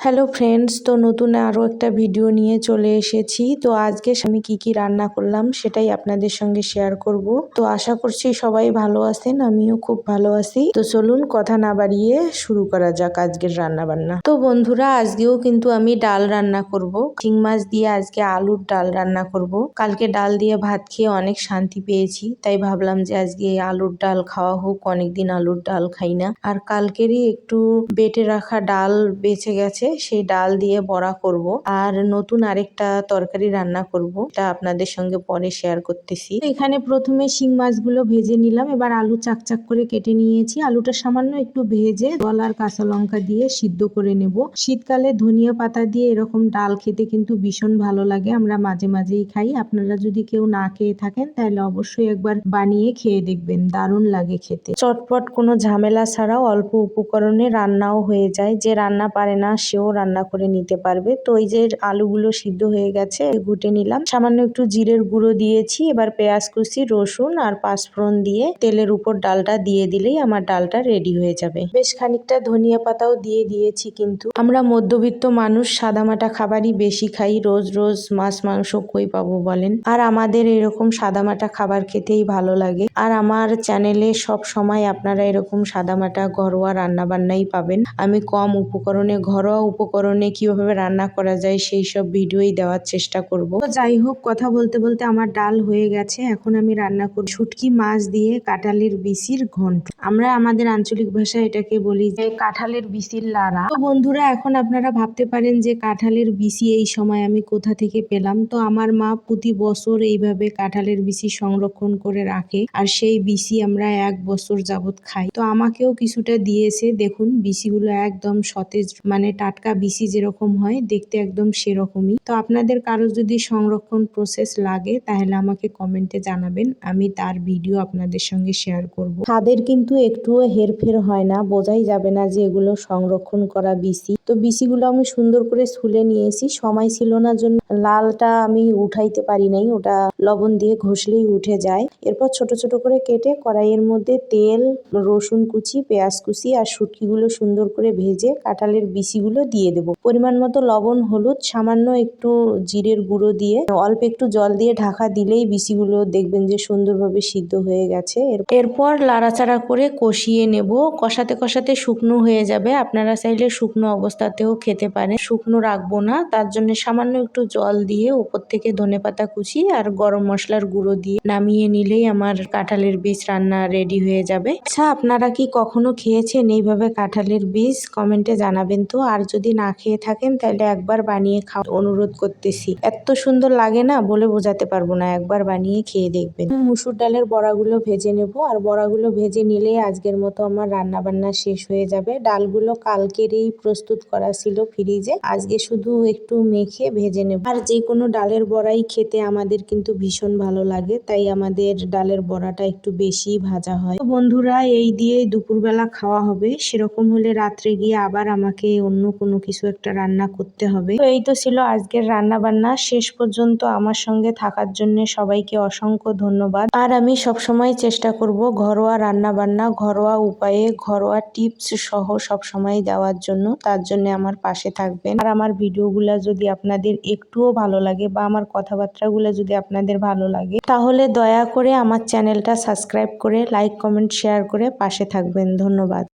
Hello friends তো নতুন আরও একটা ভিডিও নিয়ে চলে এসেছি। তো আজকে আমি কি কি রান্না করলাম সেটাই আপনাদের সঙ্গে শেয়ার করব। তো আশা করছি সবাই ভালো আছেন, আমিও খুব ভালো আছি। তো চলুন কথা না বাড়িয়ে শুরু করা যাক আজকের রান্না বান্না তো বন্ধুরা, আজকেও কিন্তু আমি ডাল রান্না করব। চিং মাছ দিয়ে আজকে আলুর ডাল রান্না করব। কালকে ডাল দিয়ে ভাত খেয়ে অনেক শান্তি পেয়েছি, তাই ভাবলাম যে আজকে আলুর ডাল খাওয়া হোক, অনেকদিন আলুর ডাল খাই না। আর কালকেরই একটু বেটে রাখা ডাল বেঁচে গেছে সেই ডাল দিয়ে বড়া করব। আর নতুন আরেকটা তরকারি রান্না করব এটা আপনাদের সঙ্গে পরে শেয়ার করতেছি। এখানে প্রথমে শিং মাছগুলো ভেজে নিলাম, এবার আলু চাকচাক করে কেটে নিয়েছি। আলুটা সামান্য একটু ভেজে গলার কাঁচা লঙ্কা দিয়ে সিদ্ধ করে নেব। শীতকালে ধনিয়া পাতা দিয়ে এরকম ডাল খেতে কিন্তু ভীষণ ভালো লাগে, আমরা মাঝে মাঝেই খাই। আপনারা যদি কেউ না খেয়ে থাকেন, তাহলে অবশ্যই একবার বানিয়ে খেয়ে দেখবেন, দারুণ লাগে খেতে। চটপট কোনো ঝামেলা ছাড়াও অল্প উপকরণে রান্নাও হয়ে যায়। যে রান্না পারে না সেও রান্না করে নিতে পারবে। তো এই যে আলুগুলো সিদ্ধ হয়ে গেছে, ঘুটে নিলাম। সামান্য একটু জিরের গুঁড়ো দিয়েছি। এবার পেঁয়াজ কুচি, রসুন আর পাঁচফোড়ন দিয়ে তেলের উপর ডালটা দিয়ে দিলেই আমার ডালটা রেডি হয়ে যাবে। বেশ খানিকটা ধনিয়া পাতাও দিয়ে দিয়েছি কিন্তু। আমরা মধ্যবিত্ত মানুষ, সাদামাটা খাবারই বেশি খাই। রোজ রোজ মাছ, মাংস কই পাবো বলেন? আর আমাদের এরকম সাদামাটা খাবার খেতেই ভালো লাগে। আর আমার চ্যানেলে সব সময় আপনারা এরকম সাদামাটা ঘরোয়া রান্না বান্নাই পাবেন। আমি কম উপকরণে ঘরোয়া উপকরণে কীভাবে রান্না করা যায় সেই সব ভিডিওই দেওয়ার চেষ্টা করব। যাই হোক, কথা বলতে বলতে আমার ডাল হয়ে গেছে। এখন আমি রান্না করি শুটকি মাছ দিয়ে কাঁঠালের বিসির ঘন্ট। আমরা আমাদের আঞ্চলিক ভাষায় এটাকে বলি যে কাঁঠালের বিসির লাড়া। তো বন্ধুরা, এখন আপনারা ভাবতে পারেন যে কাঁঠালের বিসি এই সময় আমি কোথা থেকে পেলাম। তো আমার মা প্রতি বছর এইভাবে কাঁঠালের বিসি সংরক্ষণ করে রাখে আর সেই বিসি আমরা এক বছর যাবত খাই। তো আমাকেও কিছুটা দিয়েছে। দেখুন, বিসিগুলো একদম সতেজ মানে টাটকা বিসি যেরকম হয়, দেখতে একদম সেরকমই। তো আপনাদের কারও যদি সংরক্ষণ প্রসেস লাগে, তাহলে আমাকে কমেন্টে জানাবেন, আমি তার ভিডিও আপনাদের সঙ্গে শেয়ার করব। তাদের কিন্তু একটুও হেরফের হয় না, বোঝাই যাবে না যে এগুলো সংরক্ষণ করা বিসি। তো বিসিগুলো আমি সুন্দর করে ছুলে নিয়েছি, সময় ছিল না জন্য লালটা আমি উঠাইতে পারি নাই, ওটা লবণ দিয়ে ঘষলেই উঠে যায়। এরপর ছোট ছোট করে কেটে কড়াইয়ের মধ্যে তেল, রসুন কুচি, পেঁয়াজ কুচি আর শুটকিগুলো সুন্দর করে ভেজে কাঁঠালের বিসিগুলো দিয়ে দেবো। পরিমাণ মতো লবণ, হলুদ, সামান্য একটু জিরের গুঁড়ো দিয়ে অল্প একটু জল দিয়ে ঢাকা দিলেই বিসিগুলো দেখবেন যে সুন্দরভাবে সিদ্ধ হয়ে গেছে। এরপর লাড়াচাড়া করে কষিয়ে নেব। কষাতে কষাতে শুকনো হয়ে যাবে। আপনারা চাইলে শুকনো অবস্থাতেও খেতে পারেন। শুকনো রাখব না। তার জন্য সামান্য একটু জল দিয়ে উপর থেকে ধনে পাতা কুচি আর গরম মশলার গুঁড়ো দিয়ে নামিয়ে নিলেই আমার কাঁঠালের বীজ রান্না রেডি হয়ে যাবে। আচ্ছা আপনারা কি কখনো খেয়েছেন এইভাবে কাঁঠালের বীজ? কমেন্টে জানাবেন তো। আর যদি না খেয়ে থাকেন, তাহলে একবার বানিয়ে খাওয়া অনুরোধ করতেছি। এত সুন্দর লাগে না বলে বোঝাতে পারব না। একবার বানিয়ে খেয়ে দেখবেন। মুসুর ডালের বড়াগুলো ভেজে নেব। আর বড়াগুলো ভেজে নিলে আজকের মতো আমার রান্না বান্না শেষ হয়ে যাবে। ডালগুলো কালকেরই প্রস্তুত করা ছিল ফ্রিজে আজকে শুধু একটু মেখে ভেজে নেব। আর যে কোনো ডালের বড়াই খেতে আমাদের কিন্তু ভীষণ ভালো লাগে, তাই আমাদের ডালের বড়াটা একটু বেশি ভাজা হয়। বন্ধুরা, এই দিয়ে দুপুরবেলা খাওয়া হবে, সেরকম হলে রাত্রে গিয়ে আবার আমাকে অন্য কোনো কিছু একটা রান্না করতে হবে। তো এই তো ছিল আজকের রান্না বান্না শেষ পর্যন্ত আমার সঙ্গে থাকার জন্য সবাইকে অসংখ্য ধন্যবাদ। আর আমি সবসময় চেষ্টা করব ঘরোয়া রান্না বান্না ঘরোয়া উপায়ে ঘরোয়া টিপস সহ সব সময় দেওয়ার জন্য, তার জন্য আমার পাশে থাকবেন। আর আমার ভিডিওগুলো যদি আপনাদের একটুও ভালো লাগে বা আমার কথাবার্তাগুলো যদি আপনাদের ভালো লাগে। তাহলে দয়া করে আমার চ্যানেলটা সাবস্ক্রাইব করে, লাইক, কমেন্ট, শেয়ার করে পাশে থাকবেন। ধন্যবাদ।